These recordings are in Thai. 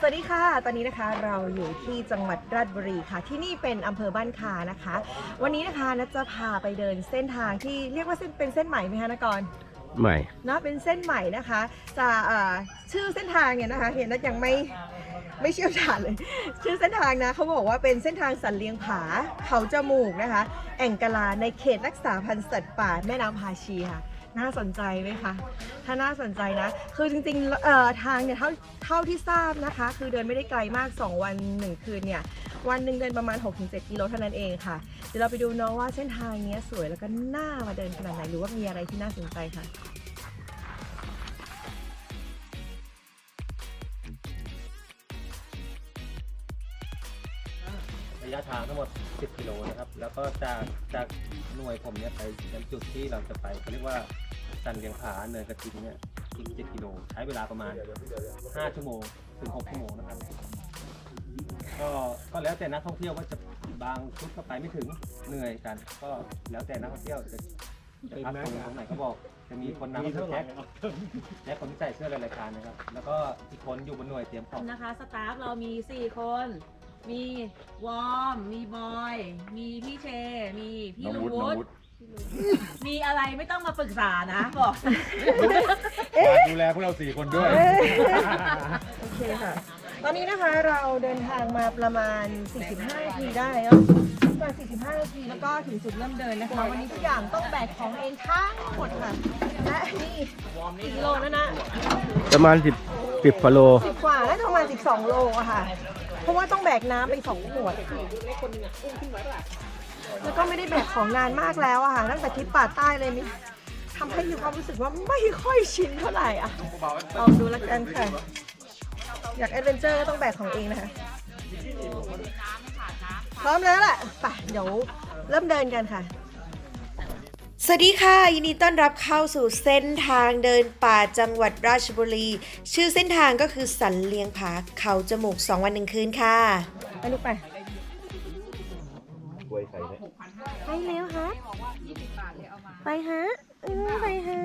สวัสดีค่ะ ตอนนี้นะคะเราอยู่ที่จังหวัดราชบุรีค่ะ ที่นี่เป็นอำเภอบ้านคานะคะ วันนี้นะคะนัทจะพาไปเดินเส้นทางที่เรียกว่าเส้นเป็นเส้นใหม่ไหมคะนกรใหม่เนาะเป็นเส้นใหม่นะคะจะเอ่อชื่อเส้นทางเนี่ยนะคะเห็นนัทยังไม่ไม่เชี่ยวชาญเลย ชื่อเส้นทางนะเขาบอกว่าเป็นเส้นทางสันเลียงผาเขาจมูกนะคะ แอ่งกะลาในเขตรักษาพันธุ์สัตว์ป่าแม่น้ำพาชีค่ะ น่าสนใจไหมคะ ถ้าน่าสนใจนะ คือจริงๆเอ่อทางเนี่ยเท่าเท่าที่ทราบนะคะ คือเดินไม่ได้ไกลมาก 2 วัน 1 คืนเนี่ย วันหนึ่งเดินประมาณ 6-7กิโลเท่านั้นเองค่ะ เดี๋ยวเราไปดูเนาะว่าเส้นทางเนี้ยสวยแล้วก็น่ามาเดินขนาดไหน หรือว่ามีอะไรที่น่าสนใจค่ะระยะทางทั้งหมด 10 กิโลนะครับ แล้วก็จากจากหน่วยผมเนี่ยไปยังจุดที่เราจะไปเขาเรียกว่า สันเลียงผาเนินกระทิงเนี่ยอีก7กิโลใช้เวลาประมาณ 5 ชั่วโมงถึง 6 ชั่วโมงนะครับ ก็ก็แล้วแต่นักท่องเที่ยวว่าจะบางชุดก็ไปไม่ถึงเหนื่อยกัน ก็แล้วแต่นักท่องเที่ยวจะจะพักตรงตรงไหนก็บอก จะมีคนนำแท็กและคนที่ใส่เสื้อรายการนะครับ แล้วก็อีกคนอยู่บนหน่วยเตรียมของนะคะ สตาฟเรามี 4 คน มีวอร์มมีบอย มีพี่เช มีพี่ลุงวุฒิ มีอะไรไม่ต้องมาปรึกษานะ บอก ฝากดูแลพวกเราสี่คนด้วย โอเคค่ะ ตอนนี้นะคะเราเดินทางมาประมาณ 45 นาทีได้เนาะประมาณ 45 นาทีแล้วก็ถึงจุดเริ่มเดินนะคะ วันนี้ทุกอย่างต้องแบกของเองทั้งหมดค่ะ และนี่กี่กิโลนะนะ ประมาณสิบสิบฟโล สิบกว่าน่าจะประมาณ12โลอะค่ะ เพราะว่าต้องแบกน้ำไปสองขวด แล้วก็ไม่ได้แบกของนานมากแล้วอะค่ะตั้งแต่ทริปป่าใต้เลยมิทำให้มีความรู้สึกว่าไม่ค่อยชินเท่าไหร่อะลองดูแล้วกันค่ะ อยากแอดเวนเจอร์ก็ต้องแบกของเองนะคะพร้อมแล้วแหละไปเดี๋ยวเริ่มเดินกันค่ะสวัสดีค่ะ ยินดีต้อนรับเข้าสู่เส้นทางเดินป่าจังหวัดราชบุรี ชื่อเส้นทางก็คือสันเลียงผาเขาจมูก 2 วันหนึ่งคืนค่ะ ไปลูกไป ไปเร็วฮะไปฮะเออไปฮะ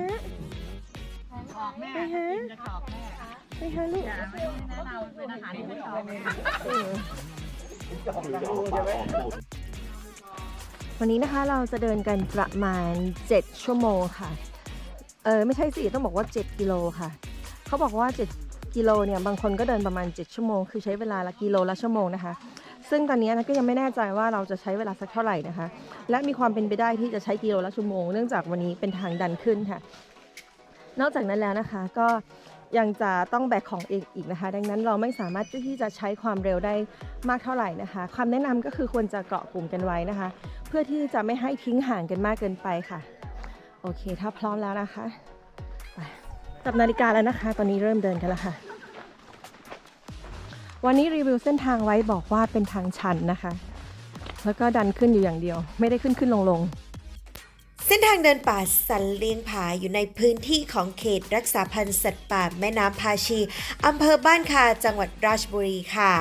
ไปฮะไปฮะลูกเออวันนี้นะคะเราจะเดินกันประมาณ 7 ชั่วโมงค่ะ เออไม่ใช่สิต้องบอกว่า 7 กิโลค่ะ เขาบอกว่า 7 กิโลเนี่ยบางคนก็เดินประมาณ 7 ชั่วโมง คือใช้เวลาละกิโลละชั่วโมงนะคะ ซึ่งตอนนี้นะก็ยังไม่แน่ใจว่าเราจะใช้เวลาสักเท่าไหร่นะคะ และมีความเป็นไปได้ที่จะใช้กิโลละชั่วโมง เนื่องจากวันนี้เป็นทางดันขึ้นค่ะ นอกจากนั้นแล้วนะคะก็ยังจะต้องแบกของเองอีกนะคะ ดังนั้นเราไม่สามารถที่จะใช้ความเร็วได้มากเท่าไหร่นะคะคำแนะนำก็คือควรจะเกาะกลุ่มกันไว้นะคะ เพื่อที่จะไม่ให้ทิ้งห่างกันมากเกินไปค่ะ โอเค ถ้าพร้อมแล้วนะคะไปจับนาฬิกาแล้วนะคะ ตอนนี้เริ่มเดินกันแล้วค่ะ วันนี้รีวิวเส้นทางไว้บอกว่าเป็นทางชันนะคะ แล้วก็ดันขึ้นอยู่อย่างเดียว ไม่ได้ขึ้นขึ้นลงลงเส้นทางเดินป่าสันเลียงผาอยู่ในพื้นที่ของเขตรักษาพันธุ์สัตว์ป่าแม่น้ำพาชีอำเภอบ้านคาจังหวัดราชบุรีค่ะ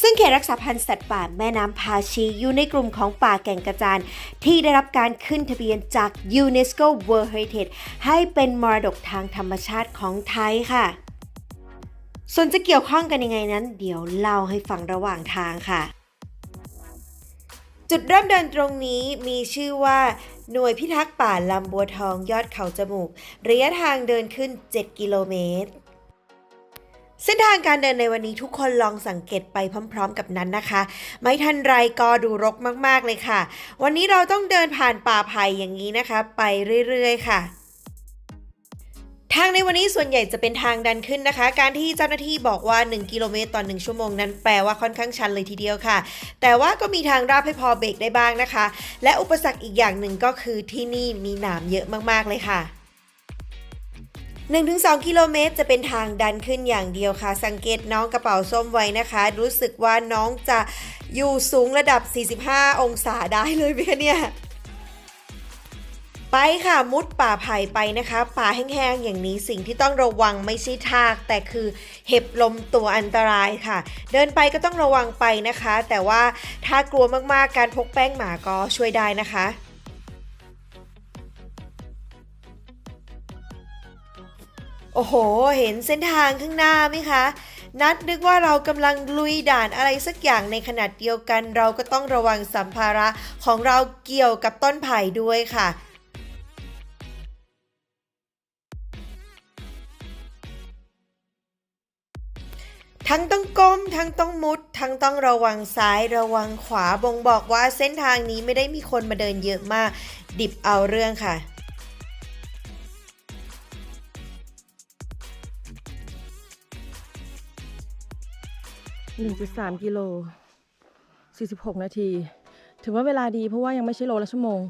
ซึ่งเขตรักษาพันธุ์สัตว์ป่าแม่น้ำพาชีอยู่ในกลุ่มของป่าแก่งกระจานที่ได้รับการขึ้นทะเบียนจาก UNESCO World Heritage ให้เป็นมรดกทางธรรมชาติของไทยค่ะ ส่วนจะเกี่ยวข้องกันยังไงนั้น เดี๋ยวเล่าให้ฟังระหว่างทางค่ะ จุดเริ่มเดินตรงนี้มีชื่อว่า หน่วยพิทักษ์ป่าลำบัวทองยอดเขาจมูก ระยะทางเดินขึ้น 7 กิโลเมตร เส้นทางการเดินในวันนี้ทุกคนลองสังเกตไปพร้อม ๆ กับนั้นนะคะ ไม่ทันไรก็ดูรกมากๆเลยค่ะ วันนี้เราต้องเดินผ่านป่าไผ่อย่างนี้นะคะ ไปเรื่อย ๆ ค่ะ ทางในวันนี้ส่วนใหญ่จะเป็นทางดันขึ้นนะคะ การที่เจ้าหน้าที่บอกว่า 1 กิโลเมตรต่อ 1 ชั่วโมงนั้นแปลว่าค่อนข้างชันเลยทีเดียวค่ะ แต่ว่าก็มีทางราบให้พอเบรกได้บ้างนะคะ และอุปสรรคอีกอย่างหนึ่งก็คือที่นี่มีหนามเยอะมากๆเลยค่ะ1-2 กิโลเมตรจะเป็นทางดันขึ้นอย่างเดียวค่ะ สังเกตน้องกระเป๋าส้มไว้นะคะ รู้สึกว่าน้องจะอยู่สูงระดับ 45 องศาได้เลยไหมคะเนี่ย ไปค่ะมุดป่าไผ่ไปนะคะ ป่าแห้งๆอย่างนี้สิ่งที่ต้องระวังไม่ใช่ทาก แต่คือเห็บลมตัวอันตรายค่ะ เดินไปก็ต้องระวังไปนะคะ แต่ว่าถ้ากลัวมากๆการพกแป้งหมาก็ช่วยได้นะคะโอ้โห เห็นเส้นทางข้างหน้าไหมคะ นัดนึกว่าเรากำลังลุยด่านอะไรสักอย่างในขณะเดียวกัน เราก็ต้องระวังสัมภาระของเราเกี่ยวกับต้นไผ่ด้วยค่ะ ทั้งต้องก้มทั้งต้องมุด ทั้งต้องระวังซ้ายระวังขวาบ่งบอกว่าเส้นทางนี้ไม่ได้มีคนมาเดินเยอะมาก ดิบเอาเรื่องค่ะ1.3กิโล46นาที ถือว่าเวลาดีเพราะว่ายังไม่ใช่โลละชั่วโมง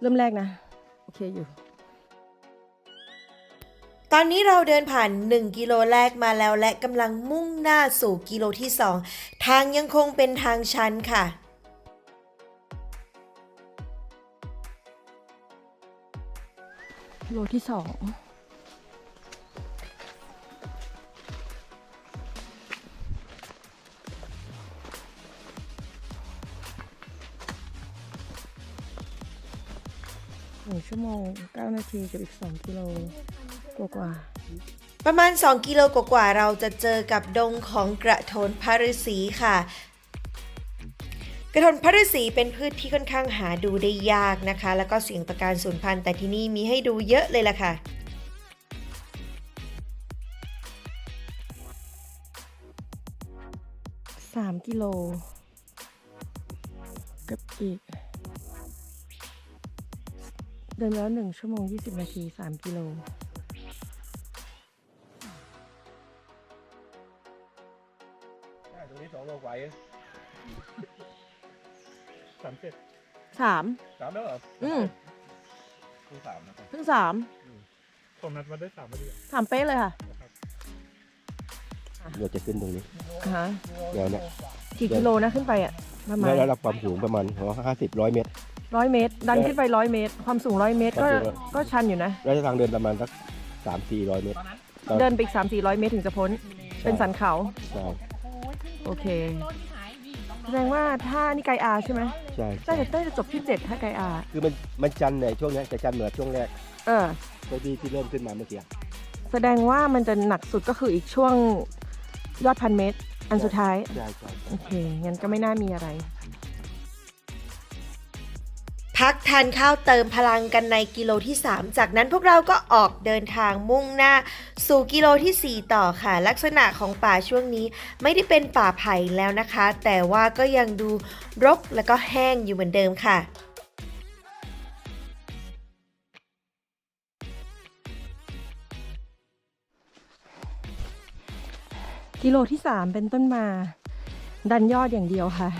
เริ่มแรกนะ โอเคอยู่ ตอนนี้เราเดินผ่าน 1 กิโลแรกมาแล้วและกำลังมุ่งหน้าสู่กิโลที่ 2 ทางยังคงเป็นทางชันค่ะโลที่สอง หนึ่งชั่วโมง9นาทีกับอีก2กิโล กว่ากว่าประมาณ 2 กิโลกว่าๆเราจะเจอกับดงของกระโถนพระฤาษีค่ะ กระโถนพระฤาษีเป็นพืชที่ค่อนข้างหาดูได้ยากนะคะ แล้วก็เสี่ยงต่อการสูญพันธุ์แต่ที่นี่มีให้ดูเยอะเลยล่ะค่ะสามกิโลกับอีก เดินแล้ว1ชั่วโมง20นาที3กิโล ตรงนี้สองโลกว่าเองสามเจ็ดสาม สามแล้วเหรออืมคูสามนะครับเพิ่งสามผมนัดมาได้สามพอดีสามเป๊ะเลยค่ะเดี๋ยวจะขึ้นตรงนี้ อ่าฮะเดี๋ยวเนี่ยกี่กิโลนะขึ้นไปอะประมาณแล้วระดับความสูงประมาณห้าสิบร้อยเมตร ร้อยเมตร ดันขึ้นไปร้อยเมตร ความสูงร้อยเมตรก็ความสูงก็ชันอยู่นะ ระยะทางเดินประมาณสักสามสี่ร้อยเมตร ครับ เดินไปอีกสามสี่ร้อยเมตรถึงจะพ้น เป็นสันเขา ใช่ โอเค แสดงว่าถ้านี่ไกอาใช่ไหมใช่น่าใช่จะน่าจะจบที่เจ็ดถ้าไกอา คือมันมันจันในช่วงเนี้ยจะจันเหนือช่วงแรกเออตัวที่ที่เริ่มขึ้นมาเมื่อกี้แสดงว่ามันจะหนักสุดก็คืออีกช่วงยอดพันเมตร อันสุดท้าย ใช่ใช่โอเค งั้นก็ไม่น่ามีอะไร พักทานข้าวเติมพลังกันในกิโลที่ 3 จากนั้นพวกเราก็ออกเดินทางมุ่งหน้า สู่กิโลที่ 4 ต่อค่ะ ลักษณะของป่าช่วงนี้ไม่ได้เป็นป่าไผ่แล้วนะคะ แต่ว่าก็ยังดูรกและก็แห้งอยู่เหมือนเดิมค่ะกิโลที่สามเป็นต้นมา ดันยอดอย่างเดียวค่ะ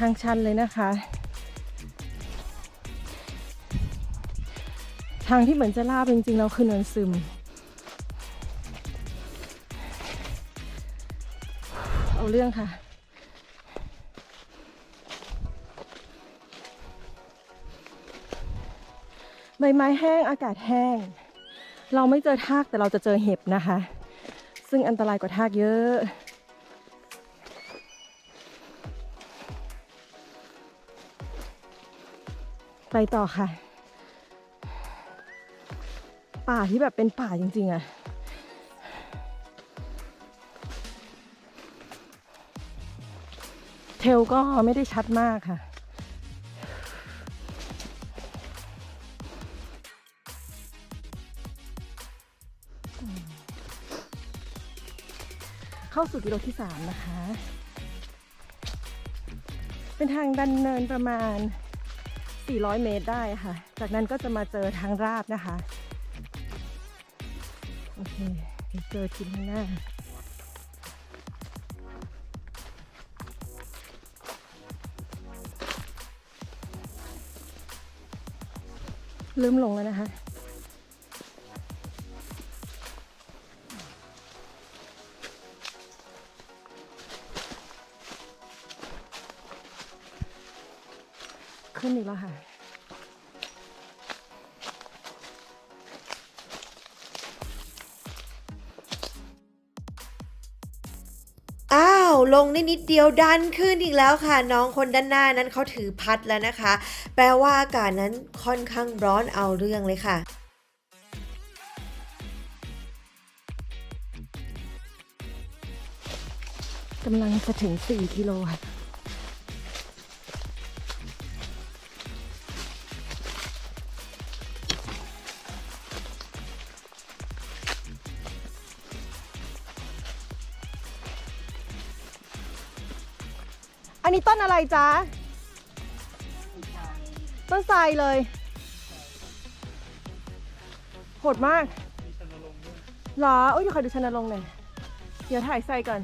ทางชันเลยนะคะ ทางที่เหมือนจะลาบจริงๆแล้วคือเนินซึม เอาเรื่องค่ะใบไม้แห้งอากาศแห้ง เราไม่เจอทากแต่เราจะเจอเห็บนะคะ ซึ่งอันตรายกว่าทากเยอะ ไปต่อค่ะ ป่าที่แบบเป็นป่าจริง ๆอะเทลก็ไม่ได้ชัดมากค่ะ เข้าสู่กิโลที่3นะคะ เป็นทางดันเนินประมาณ 400 เมตรได้ค่ะ จากนั้นก็จะมาเจอทางราบนะคะ โอเคเจอทีข้างหน้าลืมลงแล้วนะคะ ขึ้นอีกแล้วค่ะาว ลงนิดนิดเดียวดันขึ้นอีกแล้วค่ะ น้องคนด้านหน้านั้นเขาถือพัดแล้วนะคะ แปลว่าอากาศนั้นค่อนข้างร้อนเอาเรื่องเลยค่ะกำลังจะถึง 4 กิโลค่ะ นี้ต้นอะไรจ๊ะ ต้นไทรเลย โหดมาก หรอ โอ้ยเดี๋ยวขอดูชนลงหน่อย เดี๋ยวถ่ายไซก่อน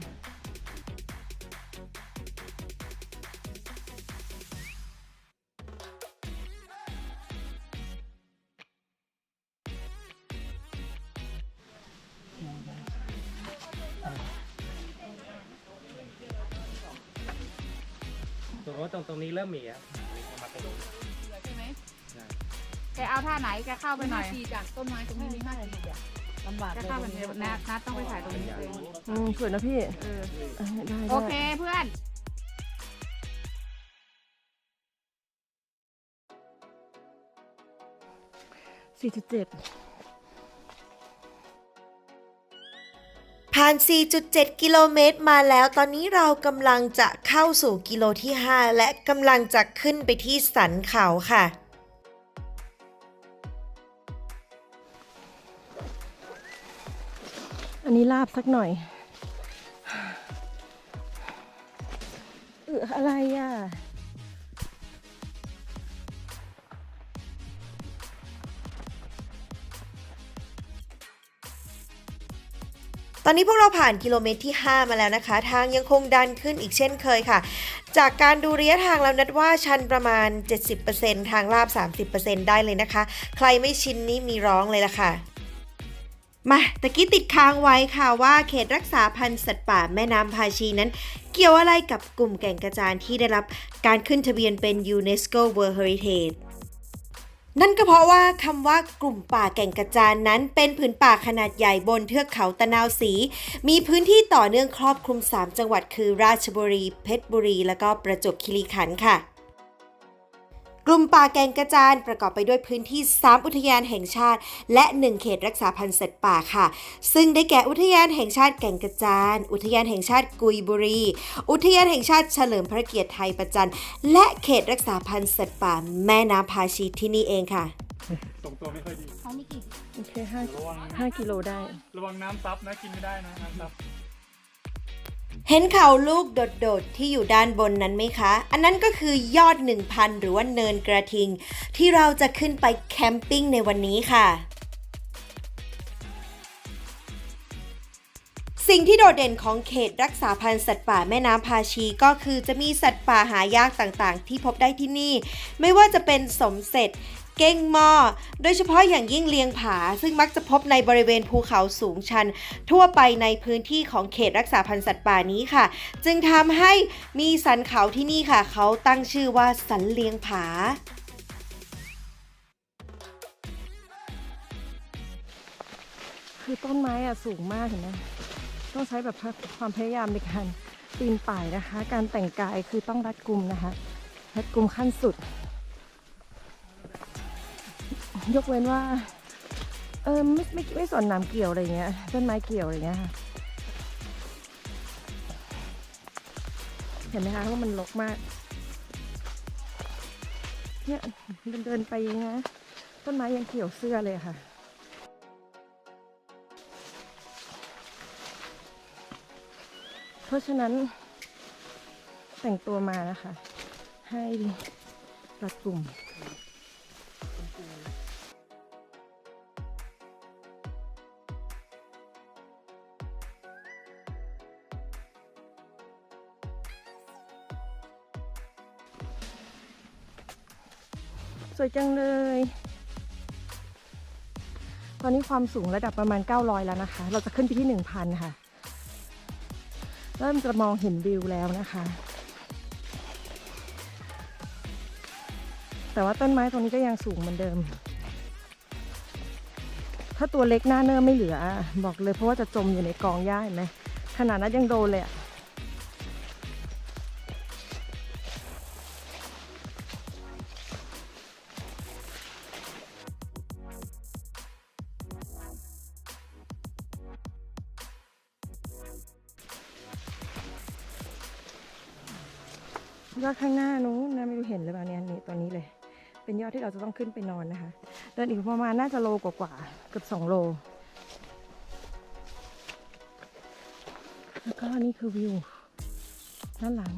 รงว่าตรงตรงนี้เริ่มมีครับมาตรงนี้แกเอาท่าไหนแกเข้าไปหน่อยทีจากต้นไม้ตรงนี้มีห้าทีอะลำบากแกเข้าไปเดี๋ยวนัดนัดต้องไปถ่ายตรงนี้เองอืมสวยนะพี่เออเออได้โอได้เคเพื่อนสี่จุดเจ็ดาน 4.7 กิโลเมตรมาแล้ว ตอนนี้เรากำลังจะเข้าสู่กิโลที่ 5 และกำลังจะขึ้นไปที่สันเขาค่ะ อันนี้ลาบสักหน่อยเอออะไรอะ ตอนนี้พวกเราผ่านกิโลเมตรที่ 5 มาแล้วนะคะ ทางยังคงดันขึ้นอีกเช่นเคยค่ะ จากการดูระยะทางแล้วนัดว่าชันประมาณ 70%ทางลาบ 30%ได้เลยนะคะ ใครไม่ชินนี่มีร้องเลยล่ะค่ะมาตะกี้ติดค้างไว้ค่ะว่าเขตรักษาพันธุ์สัตว์ป่าแม่น้ำพาชีนั้น เกี่ยวอะไรกับกลุ่มแก่งกระจานที่ได้รับการขึ้นทะเบียนเป็น UNESCO World Heritage นั่นก็เพราะว่าคำว่ากลุ่มป่าแก่งกระจานนั้น เป็นผืนป่าขนาดใหญ่บนเทือกเขาตะนาวสี มีพื้นที่ต่อเนื่องครอบคลุม 3 จังหวัดคือราชบุรี เพชรบุรี และก็ประจวบคีรีขันธ์ค่ะ กลุ่มป่าแก่งกระจานประกอบไปด้วยพื้นที่ 3 อุทยานแห่งชาติ และ 1 เขตรักษาพันธุ์สัตว์ป่าค่ะ ซึ่งได้แก่อุทยานแห่งชาติแก่งกระจาน อุทยานแห่งชาติกุยบุรี อุทยานแห่งชาติเฉลิมพระเกียรติไทยประจันและเขตรักษาพันธุ์สัตว์ป่าแม่น้ำพาชีที่นี่เองค่ะส่งตัวไม่ค่อยดีเขามีกี่โอเคห้าระวังห้ากิโลได้ ระวังน้ำซับนะกินไม่ได้นะน้ำซับ เห็นเขาลูกโดดๆ ที่อยู่ด้านบนนั้นไหมคะ อันนั้นก็คือยอด 1,000 หรือว่าเนินกระทิง ที่เราจะขึ้นไปแคมปิ้งในวันนี้ค่ะ สิ่งที่โดดเด่นของเขตรักษาพันธุ์สัตว์ป่าแม่น้ำพาชีก็คือจะมีสัตว์ป่าหายากต่างๆ ที่พบได้ที่นี่ ไม่ว่าจะเป็นสมเสร็จ เก้งหม้อโดยเฉพาะอย่างยิ่งเลียงผา ซึ่งมักจะพบในบริเวณภูเขาสูงชัน ทั่วไปในพื้นที่ของเขตรักษาพันธุ์สัตว์ป่านี้ค่ะ จึงทำให้มีสันเขาที่นี่ค่ะ เขาตั้งชื่อว่าสันเลียงผาคือต้นไม้อะสูงมากเห็นไหมต้องใช้แบบความพยายามในการปีนป่ายนะคะ การแต่งกายคือต้องรัดกุมนะคะ รัดกุมขั้นสุด ยกเว้นว่า เออไม่ไม่ไม่สนน้ำเกี่ยวอะไรเงี้ยต้นไม้เกี่ยวอะไรเงี้ยค่ะ เห็นไหมคะว่ามันรกมาก เนี่ยเดินเดินไปอย่างเงี้ยต้นไม้ยังเกี่ยวเสื้อเลยค่ะเพราะฉะนั้น แต่งตัวมานะคะ ให้รัดกลุ่ม สวยจังเลย ตอนนี้ความสูงระดับประมาณ 900 แล้วนะคะ เราจะขึ้นไปที่ 1,000 ค่ะ เริ่มจะมองเห็นวิวแล้วนะคะ แต่ว่าต้นไม้ตรงนี้ก็ยังสูงเหมือนเดิม ถ้าตัวเล็กหน้าเนิ่มไม่เหลือ บอกเลยเพราะว่าจะจมอยู่ในกองหญ้าเห็นไหมขนาดนั้นยังโดนเลยอะ ยอดที่เราจะต้องขึ้นไปนอนนะคะ เดินอีกประมาณน่าจะโลกว่าๆเกือบสองโล แล้วก็นี่คือวิวด้านหลัง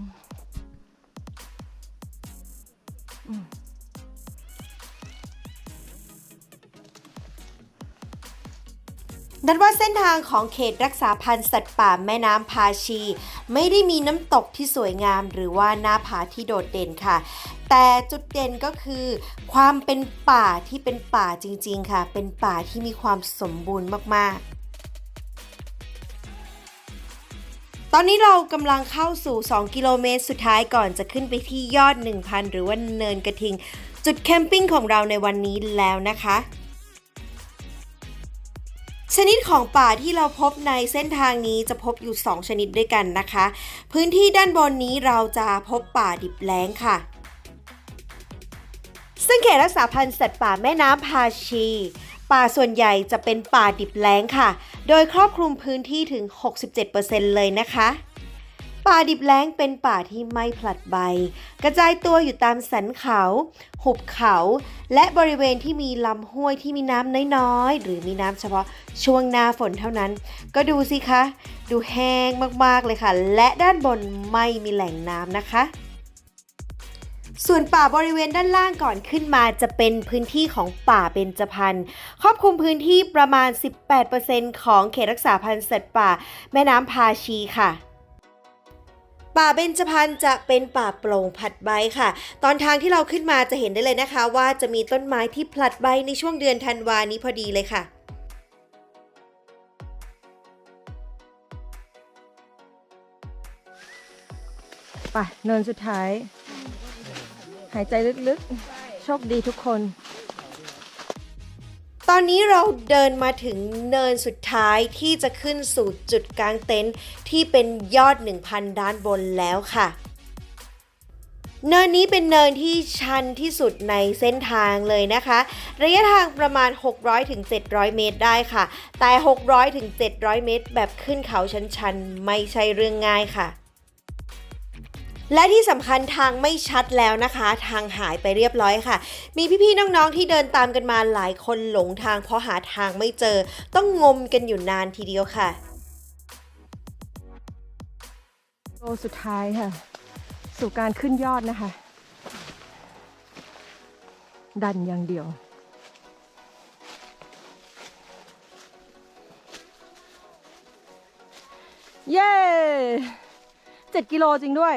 นัดว่าเส้นทางของเขตรักษาพันธุ์สัตว์ป่าแม่น้ำพาชี ไม่ได้มีน้ำตกที่สวยงามหรือว่าหน้าผาที่โดดเด่นค่ะ แต่จุดเด่นก็คือ ความเป็นป่าที่เป็นป่าจริง ๆ ค่ะ เป็นป่าที่มีความสมบูรณ์มากๆตอนนี้เรากำลังเข้าสู่ 2 กิโลเมตรสุดท้ายก่อนจะขึ้นไปที่ยอด 1,000 หรือว่าเนินกระทิง จุดแคมปิ้งของเราในวันนี้แล้วนะคะ ชนิดของป่าที่เราพบในเส้นทางนี้จะพบอยู่ 2 ชนิดด้วยกันนะคะ พื้นที่ด้านบนนี้เราจะพบป่าดิบแล้งค่ะ ซึ่งเขตรักษาพันธุ์สัตว์ป่าแม่น้ำพาชี ป่าส่วนใหญ่จะเป็นป่าดิบแล้งค่ะ โดยครอบคลุมพื้นที่ถึง 67%เลยนะคะ ป่าดิบแล้งเป็นป่าที่ไม่ผลัดใบ กระจายตัวอยู่ตามสันเขา หุบเขา และบริเวณที่มีลำห้วยที่มีน้ำน้อยๆ หรือมีน้ำเฉพาะช่วงหน้าฝนเท่านั้น ก็ดูสิคะ ดูแห้งมากๆเลยค่ะ และด้านบนไม่มีแหล่งน้ำนะคะ ส่วนป่าบริเวณด้านล่างก่อนขึ้นมาจะเป็นพื้นที่ของป่าเบญจพรรณครอบคลุมพื้นที่ประมาณ 18%ของเขตรักษาพันธุ์สัตว์ป่า แม่น้ำพาชีค่ะป่าเบญจพรรณจะเป็นป่าโปร่งผลัดใบค่ะ ตอนทางที่เราขึ้นมาจะเห็นได้เลยนะคะ ว่าจะมีต้นไม้ที่ผลัดใบในช่วงเดือนธันวานี้พอดีเลยค่ะ ไปเนินสุดท้าย หายใจลึกๆ โชคดีทุกคน ตอนนี้เราเดินมาถึงเนินสุดท้ายที่จะขึ้นสู่จุดกลางเต็นท์ที่เป็นยอด 1,000 ด้านบนแล้วค่ะ เนินนี้เป็นเนินที่ชันที่สุดในเส้นทางเลยนะคะ ระยะทางประมาณ 600-700 เมตรได้ค่ะ แต่ 600-700 เมตร แบบขึ้นเขาชันๆ ไม่ใช่เรื่องง่ายค่ะ และที่สำคัญทางไม่ชัดแล้วนะคะ ทางหายไปเรียบร้อยค่ะ มีพี่ๆน้องๆที่เดินตามกันมาหลายคนหลงทางเพราะหาทางไม่เจอ ต้องงมกันอยู่นานทีเดียวค่ะโลสุดท้ายค่ะ สู่การขึ้นยอดนะคะ ดันอย่างเดียวเย้เจ็ดกิโลจริงด้วย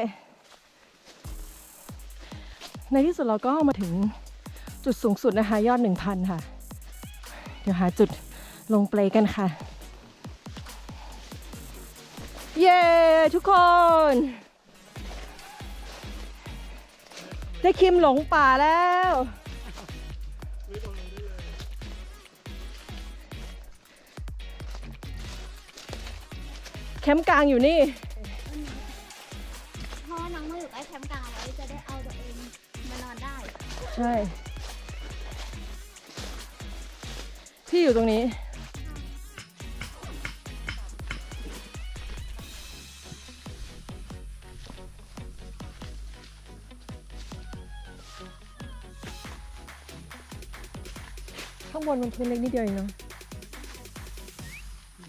ในที่สุดเราก็มาถึงจุดสูงสุดนะคะ ยอด 1,000 ค่ะ เดี๋ยวหาจุดลงเปลกันค่ะ เย้ ทุกคน ได้คิมหลงป่าแล้วแคมป์กลางอยู่นี่ เพราะว่าน้องมาอยู่ใกล้แคมป์กลางไว้จะได้เอา ใช่พี่อยู่ตรงนี้ ข้างบนมันพื้นเล็กนิดเดียวเองเนาะ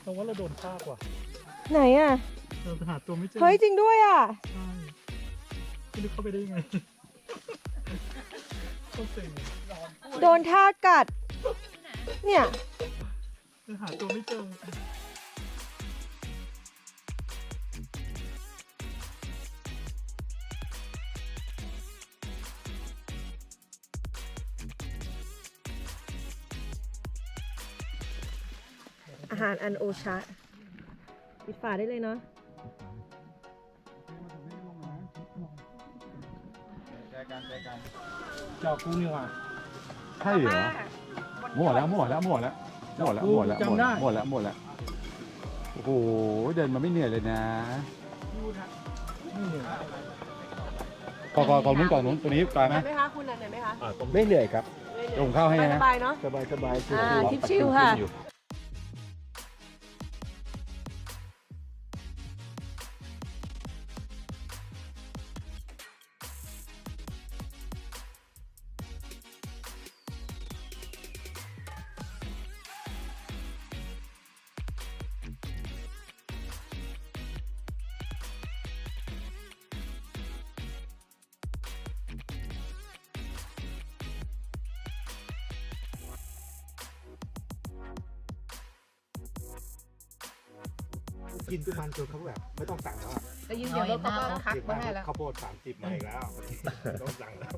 ตรงว่าเราโดนฆ่ากว่าไหนอะ เราหาตัวไม่เจอเฮ้ยจริงด้วยอะ ใช่ไม่รู้เข้าไปได้ยังไงต้องเซ็ง โดนท่ากัด เนี่ย หาตัวไม่เจออาหารอันโอชะปิดฝาได้เลยเนาะ จอกูนี่ว่ะใช่เหรอมั่วแล้วมั่วแล้วมั่วแล้วมั่วแล้วมั่วแล้วจำได้มั่วแล้วมั่วแล้วโอ้โหเดินมาไม่เหนื่อยเลยนะนี่เนี่ยก่อนก่อนก่อนนู้นก่อนนู้นตัวนี้ไปไหมไหมคะคุณเหนื่อยไหมคะไม่เหนื่อยครับลงข้าวให้สนะบายเนาะสบายสบายๆอ่าชิวๆชิวๆค่ะ กินทุกวันจนเขาแบบไม่ต้องสั่งแล้วอะแต่ยืนเดี๋ยวรถเขาก็ทักมาให้แล้วข้าวโพดสามสิบมาอีกแล้วต้องสั่งแล้ว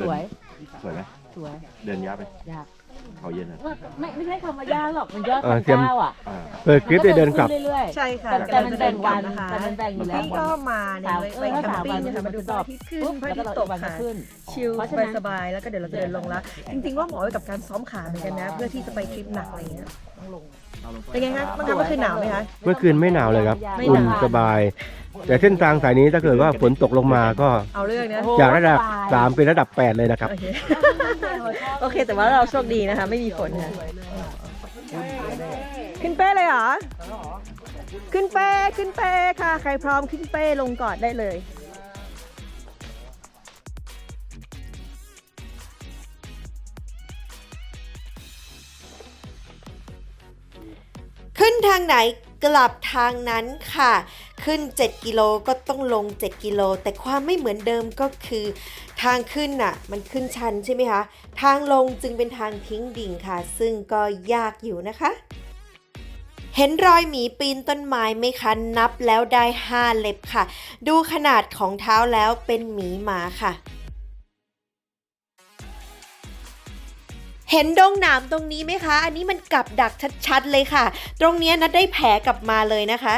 สวย สวยไหมสวย เดินยับไปยาก เขาเย็นนะว่าไม่ไม่ใช่คำว่ายากหรอกมันยอดเอพัอนเตรียม เก้าอะอ่า เปิดคลิปได้เดินกลับเรื่อยๆใช่ค่ะแต่แต่มันแบ่งวันนะคะแต่มันแบ่งอยู่แล้วพี่ก็มาเนี่ยเลยไปเออแคมปิ้งสามวันนะคะมาดูพระอาทิตย์ขึ้นพระอาทิตย์ตกแล้วก็ค่ะ ขึ้น ชิลเพราะฉะนั้น สบายๆแล้วก็เดี๋ยวเราจะเดินลงแล้ว จริงๆว่าเหมาะไว้กับการซ้อมขาเหมือนกันนะ เพื่อที่จะไปทริปหนักอะไรเงี้ยเป็นไงคะเมื่อคืนเมื่อคืนหนาวไหมคะ เมื่อคืนไม่หนาวเลยครับ ไม่อุ่นหนาวสบาย แต่เส้นทางสายนี้ถ้าเกิดว่าฝนตกลงมาก็เอาเรื่องนะจากระดับสามเป็นระดับแปดเลยนะครับ โอเคโอเค แต่ว่าเราโชคดีนะคะ ไม่มีฝนค่ะขึ้นเป้เลยเหรอ ขึ้นเป้ขึ้นเป้ค่ะ ใครพร้อมขึ้นเป้ลงก่อนได้เลยขึ้นทางไหนกลับทางนั้นค่ะ ขึ้น 7 กิโลก็ต้องลง 7 กิโล แต่ความไม่เหมือนเดิมก็คือ ทางขึ้นน่ะ มันขึ้นชันใช่ไหมคะ ทางลงจึงเป็นทางทิ้งดิ่งค่ะ ซึ่งก็ยากอยู่นะคะ เห็นรอยหมีปีนต้นไม้ไหมคะ นับแล้วได้ 5 เล็บค่ะ ดูขนาดของเท้าแล้วเป็นหมีหมาค่ะเห็นดงหนามตรงนี้ไหมคะ อันนี้มันกับดักชัดๆเลยค่ะ ตรงนี้นัดได้แผลกลับมาเลยนะคะ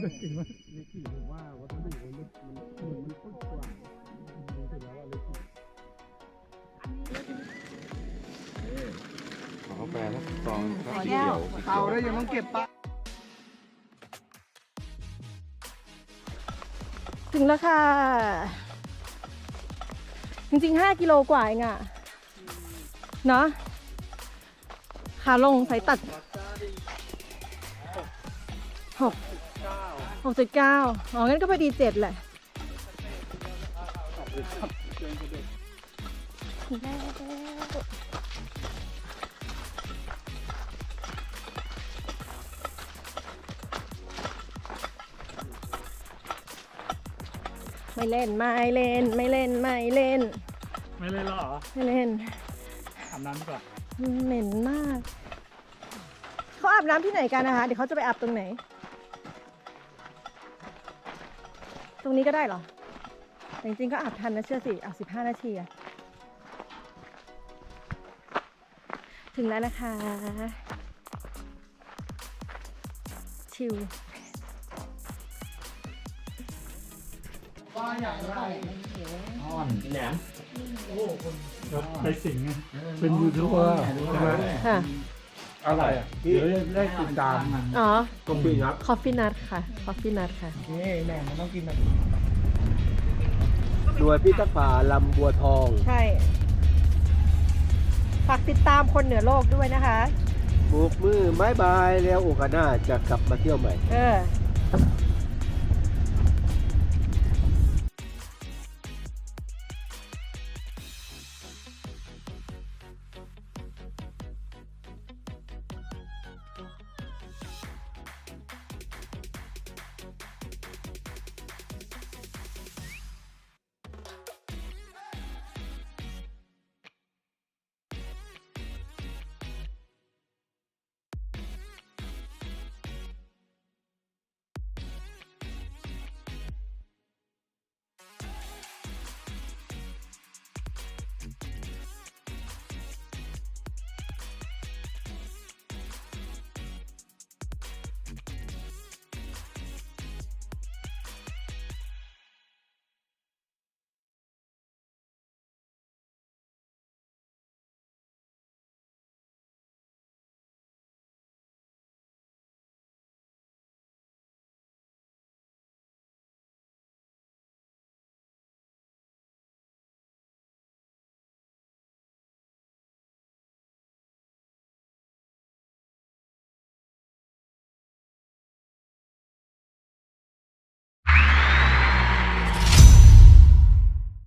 เดินเก่งมาเลกี้ผมว่าวัสดุมันมันมันมันค่อนกว่าดูเสร็จแล้วว่าเลกี้ขอกาแฟสัะซองสักเดียวเตาได้ยังต้องเก็บปะถึงแล้วค่ะ จริงๆ 5 กิโลกว่าเองอะเนาะขาลงสายตัดหก หกจุดเก้าอ๋องั้นก็พอดีเจ็ดแหละไม่เล่น ไม่เล่น ไม่เล่น ไม่เล่น ไม่เลยหรอไม่เล่นอาบน้ำก่อนเหม็นมาก เขาอาบน้ำที่ไหนกันนะคะ เดี๋ยวเขาจะไปอาบตรงไหน รงนี้ก็ได้เหรอ แต่จริงๆก็อาบทันนะเชื่อสิอาบสิบห้านาทีอะถึงแล้วนะคะ ชิวไปสิงเป็นยูทูบเบอร์ใช่ไหมค่ะ อะไรอะเดี๋ยวได้ติดตามอ๋อตรงปีครับคอฟฟี่นัทค่ะ คอฟฟี่นัทค่ะ นี่แม่มันต้องกินแบบหน่วยพิทักษ์ป่าลำบัวทอง ใช่ ฝากติดตามคนเหนือโลกด้วยนะคะโบกมือไม้บายแล้วโอกาสหน้าจะกลับมาเที่ยวใหม่ เออ